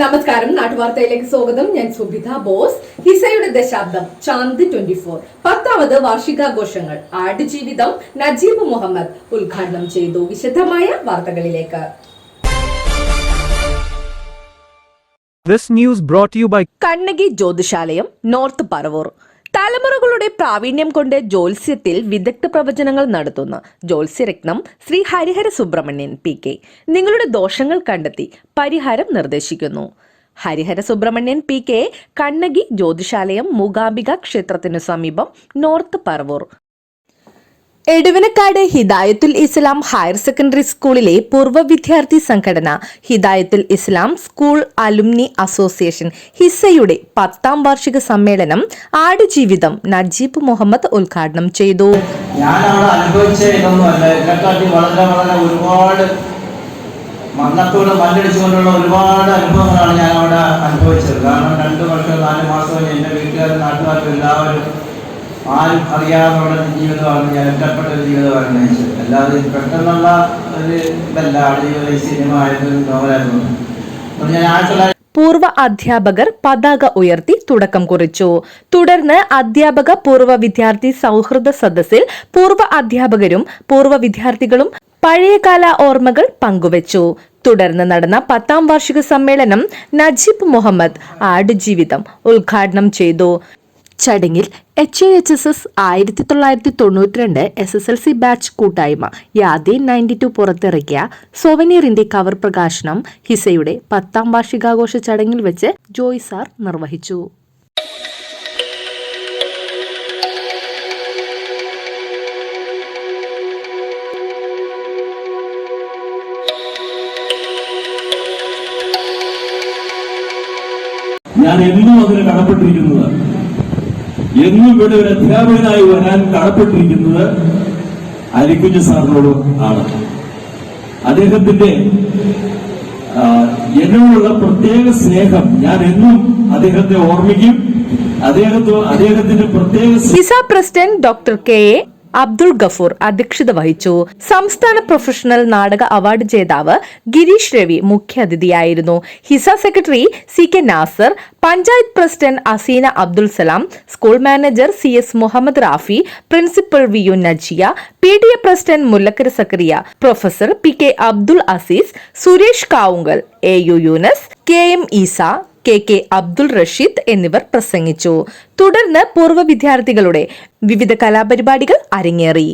നമസ്കാരം. നാട്ടുവാർത്തയിലേക്ക് സ്വാഗതം. ഞാൻ സുബിത ബോസ്. ഹിസയുടെ ദശാബ്ദം ചാന്ദ് ട്വന്റി ഫോർ പത്താമത് വാർഷികാഘോഷങ്ങൾ. ആടുജീവിതം നജീബ് മുഹമ്മദ് ഉദ്ഘാടനം ചെയ്തു. വിശദമായ വാർത്തകളിലേക്ക്. This news brought to you by Kannaki Jyothishalayam north Paravur. തലമുറകളുടെ പ്രാവീണ്യം കൊണ്ട് ജ്യോത്സ്യത്തിൽ വിദഗ്ധ പ്രവചനങ്ങൾ നടത്തുന്ന ജ്യോത്സ്യരത്നം ശ്രീ ഹരിഹര സുബ്രഹ്മണ്യൻ പി കെ. നിങ്ങളുടെ ദോഷങ്ങൾ കണ്ടെത്തി പരിഹാരം നിർദ്ദേശിക്കുന്നു. ഹരിഹര സുബ്രഹ്മണ്യൻ പി കെ കണ്ണകി ജ്യോതിഷാലയം മൂകാംബിക ക്ഷേത്രത്തിനു സമീപം north Paravur. Eduvanakkad Hidayathul Islam higher secondary സ്കൂളിലെ പൂർവ വിദ്യാർത്ഥി സംഘടന Hidayathul Islam school alumni association ഹിസ്സയുടെ പത്താം വാർഷിക സമ്മേളനം ആടുജീവിതം നജീബ് മുഹമ്മദ് ഉദ്ഘാടനം ചെയ്തു. ഞാൻ അവിടെ അനുഭവിച്ച ഇതൊന്നുമല്ല. എന്നെക്കാട്ടി വളരെ വളരെ ഒരുപാട് മണ്ണത്തോട് മല്ലടിച്ചുകൊണ്ടുള്ള ഒരുപാട് അനുഭവങ്ങളാണ് ഞാൻ അവിടെ അനുഭവിച്ചത്. കാരണം രണ്ട് വർഷം നാല് മാസം എന്റെ വീട്ടുകാരും നാട്ടുകാരും എല്ലാവരും ആരും അറിയാതുള്ള ജീവിതമാണ് ഞാൻ ഒറ്റപ്പെട്ട ഒരു ജീവിതമാണ് നയിച്ചത്. അല്ലാതെ പെട്ടെന്നുള്ള ഒരു ഇതല്ല. സിനിമ ആയിരുന്നു നോവലായിരുന്നു. അപ്പോൾ ഞാൻ ആയിരത്തി തൊള്ളായിരത്തി പൂർവ അധ്യാപകർ പതാക ഉയർത്തി തുടക്കം കുറിച്ചു. തുടർന്ന് അധ്യാപക പൂർവ വിദ്യാർത്ഥി സൗഹൃദ സദസ്സിൽ പൂർവ അധ്യാപകരും പൂർവ വിദ്യാർത്ഥികളും പഴയകാല ഓർമ്മകൾ പങ്കുവച്ചു. തുടർന്ന് നടന്ന പത്താം വാർഷിക സമ്മേളനം നജീബ് മുഹമ്മദ് ആടുജീവിതം ഉദ്ഘാടനം ചെയ്തു. ചടങ്ങിൽ H A H S S ആയിരത്തി തൊള്ളായിരത്തി തൊണ്ണൂറ്റിരണ്ട് S S L C batch കൂട്ടായ്മ യാദി നയന്റി ടു പുറത്തിറക്കിയ സോവനീറിന്റെ കവർ പ്രകാശനം ഹിസയുടെ പത്താം വാർഷികാഘോഷ ചടങ്ങിൽ വെച്ച് ജോയ് സാർ നിർവഹിച്ചു. ഞാൻ എന്നും അതിന് കടപ്പെട്ടിരിക്കുന്നത് എന്നും ഇവിടെ ഒരു അധ്യാപകനായി വരാൻ കടപ്പെട്ടിരിക്കുന്നത് അരിക്കുഞ്ഞ് സാറിനോട് ആണ്. അദ്ദേഹത്തിന്റെ എന്നോടുള്ള പ്രത്യേക സ്നേഹം ഞാൻ എന്നും അദ്ദേഹത്തെ ഓർമ്മിക്കും. അദ്ദേഹത്തോ അദ്ദേഹത്തിന്റെ പ്രത്യേക president doctor K A Abdul Gafoor അധ്യക്ഷത വഹിച്ചു. സംസ്ഥാന പ്രൊഫഷണൽ നാടക അവാർഡ് ജേതാവ് Girish Ravi മുഖ്യാതിഥിയായിരുന്നു Hissa secretary C K Nasar panchayat president Aseena Abdul Salam school manager C S Muhammad Rafi principal V U Najiya P T A president Mullakkara Zakariya professor P K Abdul Azeez Suresh Kavungal A U Yoonus K M Eesa K K Abdul Rasheed എന്നിവർ പ്രസംഗിച്ചു. തുടർന്ന് പൂർവ വിദ്യാർത്ഥികളുടെ വിവിധ കലാപരിപാടികൾ അരങ്ങേറി.